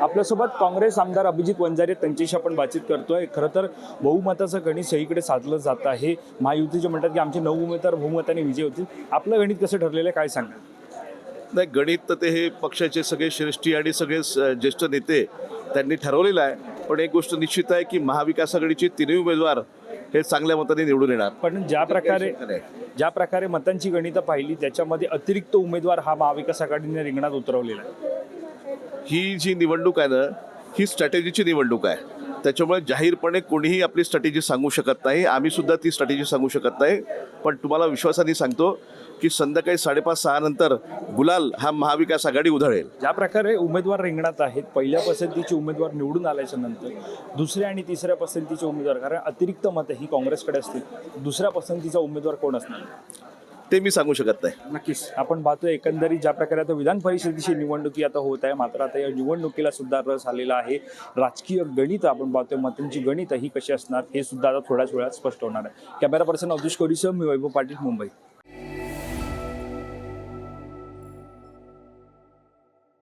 आपल्यासोबत काँग्रेस आमदार अभिजित वंजारे त्यांच्याशी आपण बातचीत करतोय. खरं तर बहुमताचं गणित सगळीकडे साधलं जात आहे. महायुतीचे म्हणतात की आमचे नऊ उमेदवार बहुमताने विजय होतील. आपलं गणित कसं ठरलेलं आहे? काय सांगा? नाही गणित तर ते हे पक्षाचे सगळे श्रेष्ठी आणि सगळे ज्येष्ठ नेते त्यांनी ठरवलेलं आहे. पण एक गोष्ट निश्चित आहे की महाविकास आघाडीचे तिन्ही उमेदवार हे चांगल्या मताने निवडून येणार. पण ज्या प्रकारे ज्या प्रकारे मतांची गणितं पाहिली त्याच्यामध्ये अतिरिक्त उमेदवार हा महाविकास आघाडीने रिंगणात उतरवलेला आहे. ही जी निवडणूक आहे ना ही स्ट्रॅटेजीची निवडणूक आहे. त्याच्यामुळे जाहीरपणे कोणीही आपली स्ट्रॅटेजी सांगू शकत नाही. आम्ही सुद्धा ती स्ट्रॅटेजी सांगू शकत नाही. पण तुम्हाला विश्वासाने सांगतो की संध्याकाळी साडेपाच सहा नंतर गुलाल हा महाविकास आघाडी उधळेल. ज्या प्रकारे उमेदवार रिंगणात आहेत पहिल्या पसंतीचे उमेदवार निवडून आल्याच्यानंतर दुसऱ्या आणि तिसऱ्या पसंतीचे उमेदवार कारण अतिरिक्त मतं ही काँग्रेसकडे असतील दुसऱ्या पसंतीचा उमेदवार कोण असणार? ते मी सांगू शकत नाही. नक्कीच. आपण पाहतो एकंदरीत ज्या प्रकारे आता विधान परिषदेची निवडणुकी आता होत आहे मात्र आता या निवडणुकीला सुद्धा रस आलेला आहे. राजकीय गणित आपण पाहतोय मतांची गणित ही कशी असणार हे सुद्धा आता थोड्याच वेळात स्पष्ट होणार आहे. कॅमेरा पर्सन अवधूष कोरीसह मी वैभव पाटील मुंबई.